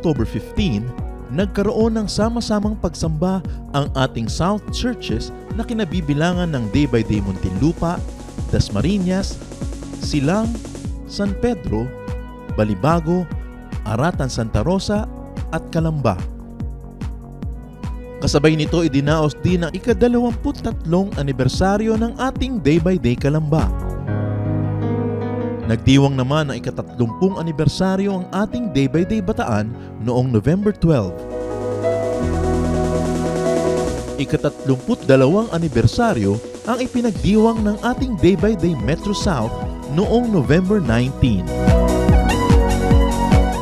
October 15, nagkaroon ng sama-samang pagsamba ang ating South Churches na kinabibilangan ng Day by Day Muntinlupa, Dasmariñas, Silang, San Pedro, Balibago, Aratan Santa Rosa at Kalamba. Kasabay nito idinaos din ang ikadalawamput-tatlong anibersaryo ng ating Day by Day Kalamba. Nagdiwang naman ang ikatatlumpung anibersaryo ang ating Day by Day Bataan noong November 12. Ikatatlumput dalawang anibersaryo ang ipinagdiwang ng ating Day by Day Metro South noong November 19.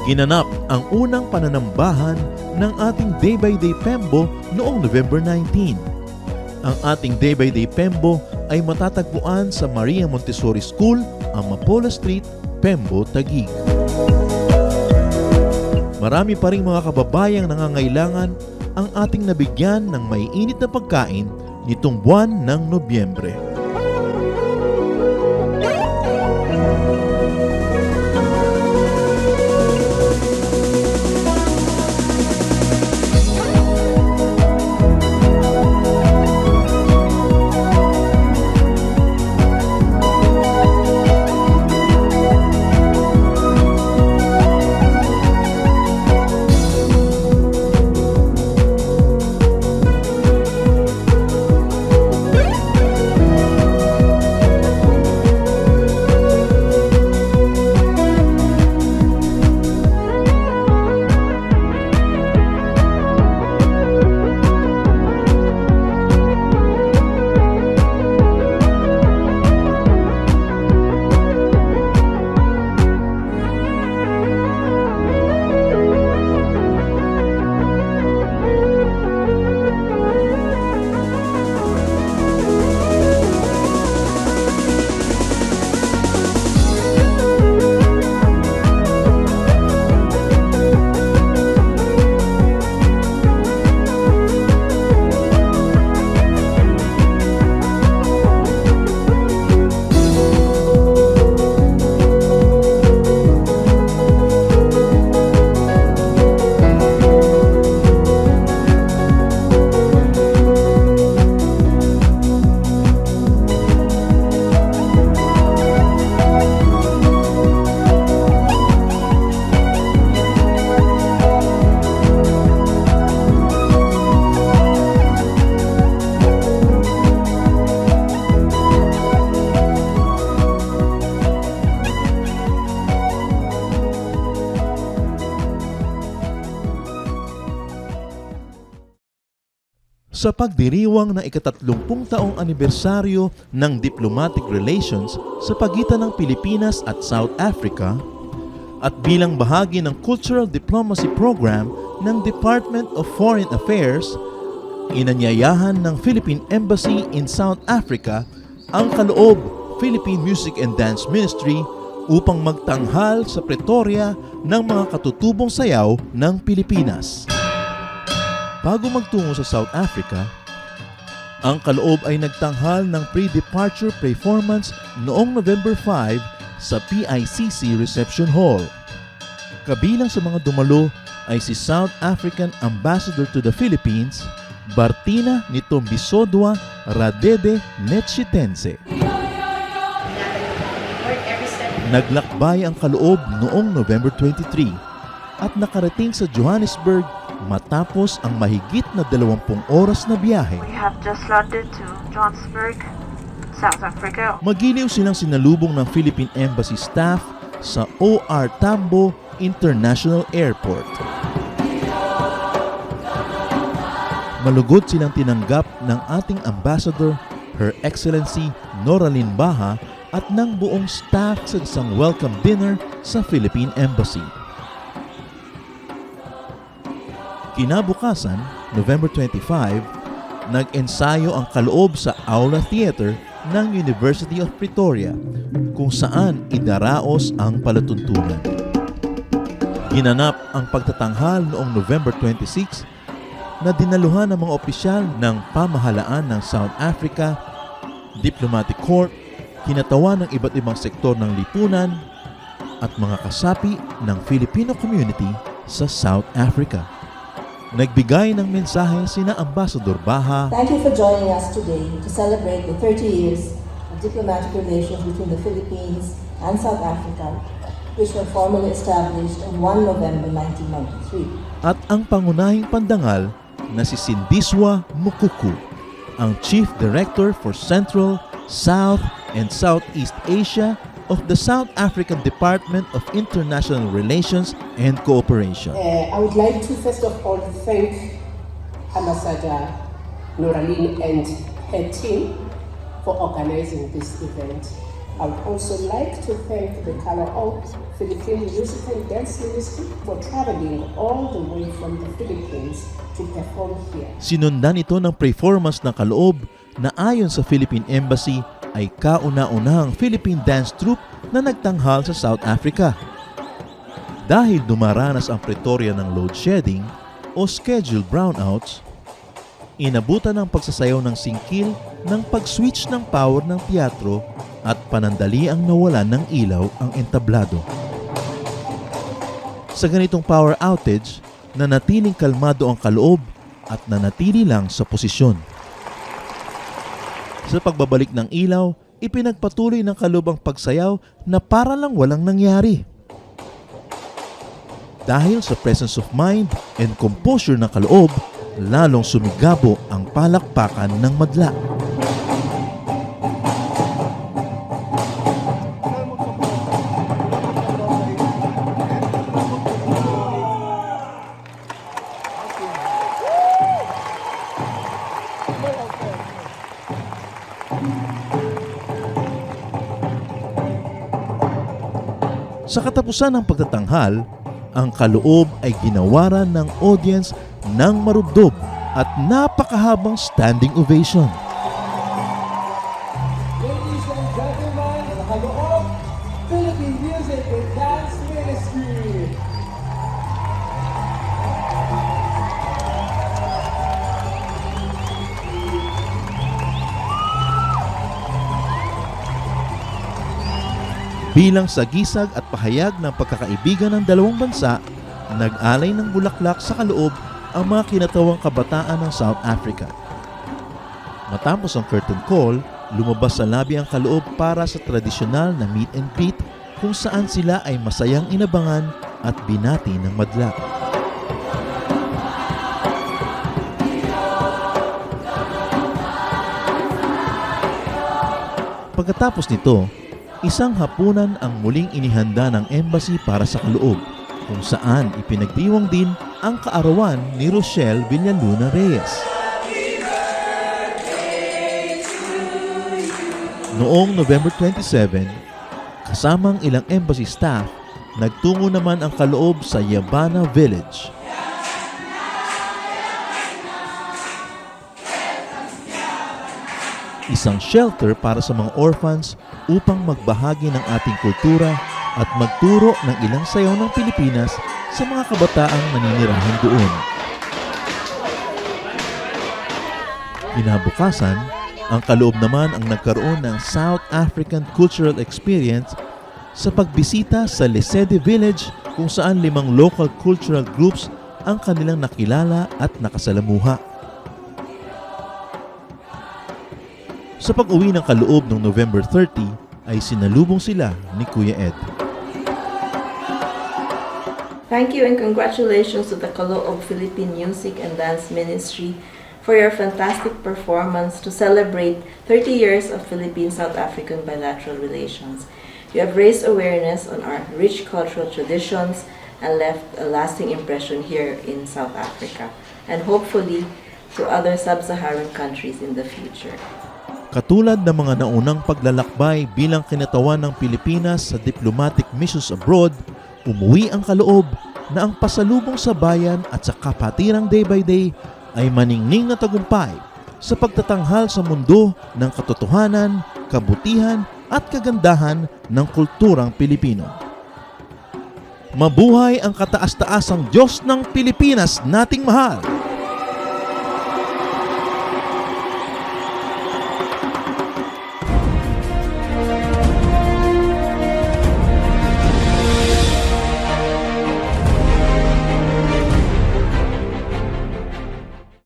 Ginanap ang unang pananambahan ng ating Day by Day Pembo noong November 19. Ang ating Day by Day Pembo ay matatagpuan sa Maria Montessori School, Amapola Street, Pembo, Taguig. Marami pa rin mga kababayang nangangailangan ang ating nabigyan ng maiinit na pagkain nitong buwan ng Nobyembre. Sa pagdiriwang ng ikatatlumpung taong anibersaryo ng diplomatic relations sa pagitan ng Pilipinas at South Africa at bilang bahagi ng Cultural Diplomacy Program ng Department of Foreign Affairs, inanyayahan ng Philippine Embassy in South Africa ang kaloob Philippine Music and Dance Ministry upang magtanghal sa Pretoria ng mga katutubong sayaw ng Pilipinas. Bago magtungo sa South Africa, ang kaloob ay nagtanghal ng pre-departure performance noong November 5 sa PICC Reception Hall. Kabilang sa mga dumalo ay si South African Ambassador to the Philippines, Bartina Nitombisodwa Radede Netshitense. Naglakbay ang kaloob noong November 23 at nakarating sa Johannesburg matapos ang mahigit na 20 oras na biyahe. We have just landed to Johannesburg, South Africa. Magiliw silang sinalubong ng Philippine Embassy staff sa OR Tambo International Airport. Malugod silang tinanggap ng ating ambassador, Her Excellency Noralyn Baha at ng buong staff sa isang welcome dinner sa Philippine Embassy. Kinabukasan, November 25, nag-ensayo ang kaloob sa Aula Theater ng University of Pretoria kung saan idaraos ang palatuntunan. Ginanap ang pagtatanghal noong November 26 na dinaluhan ng mga opisyal ng pamahalaan ng South Africa, Diplomatic Corps, kinatawan ng iba't ibang sektor ng lipunan at mga kasapi ng Filipino community sa South Africa. Nagbigay ng mensahe sina Ambassador Baha, Thank you for joining us today to celebrate the 30 years of diplomatic relations between the Philippines and South Africa, which were formally established on 1 November 1993. at ang pangunahing pandangal na si Sindiswa Mukuku, ang Chief Director for Central, South, and Southeast Asia of the South African Department of International Relations and Cooperation. Uh, I would like to first of all thank Ambassador Noraline and her team for organizing this event. I would also like to thank the of Philippine Music and Dance Ministry for traveling all the way from the Philippines to perform here. Sinundan ito ng performance ng kaloob na ayon sa Philippine Embassy ay kauna-unahang Philippine dance troupe na nagtanghal sa South Africa. Dahil dumaranas ang Pretoria ng load shedding o scheduled brownouts, inabutan ng pagsasayaw ng singkil ng pag-switch ng power ng teatro at panandali ang nawalan ng ilaw ang entablado. Sa ganitong power outage, nanatiling kalmado ang kaloob at nanatili lang sa posisyon. Sa pagbabalik ng ilaw, ipinagpatuloy ng kaloob ang pagsayaw na para lang walang nangyari. Dahil sa presence of mind and composure ng kaloob, lalong sumigabo ang palakpakan ng madla. Sa katapusan ng pagtatanghal, ang kaloob ay ginawaran ng audience ng marubdob at napakahabang standing ovation. Ladies and gentlemen, Kaloob Philippine Music and Dance Ministry. Bilang sagisag at pahayag ng pagkakaibigan ng dalawang bansa, nag-alay ng bulaklak sa kaloob ang mga kinatawang kabataan ng South Africa. Matapos ang curtain call, lumabas sa labi ang kaloob para sa tradisyonal na meet and greet kung saan sila ay masayang inabangan at binati ng madla. Pagkatapos nito, isang hapunan ang muling inihanda ng embassy para sa kaloob kung saan ipinagdiwang din ang kaarawan ni Rochelle Villaluna Reyes. Noong November 27, kasamang ilang embassy staff, nagtungo naman ang kaloob sa Yabana Village. Isang shelter para sa mga orphans upang magbahagi ng ating kultura at magturo ng ilang sayaw ng Pilipinas sa mga kabataang naninirahan doon. Kinabukasan, ang kaloob naman ang nagkaroon ng South African Cultural Experience sa pagbisita sa Lesedi Village kung saan limang local cultural groups ang kanilang nakilala at nakasalamuha. Sa pag-uwi ng kaloob noong November 30 ay sinalubong sila ni Kuya Ed. Thank you and congratulations to the Kaloob Philippine Music and Dance Ministry for your fantastic performance to celebrate 30 years of Philippine-South African bilateral relations. You have raised awareness on our rich cultural traditions and left a lasting impression here in South Africa and hopefully to other sub-Saharan countries in the future. Katulad ng mga naunang paglalakbay bilang kinatawan ng Pilipinas sa diplomatic missions abroad, umuwi ang kaloob na ang pasalubong sa bayan at sa kapatirang day by day ay maningning na tagumpay sa pagtatanghal sa mundo ng katotohanan, kabutihan at kagandahan ng kulturang Pilipino. Mabuhay ang kataas-taasang Diyos ng Pilipinas nating mahal!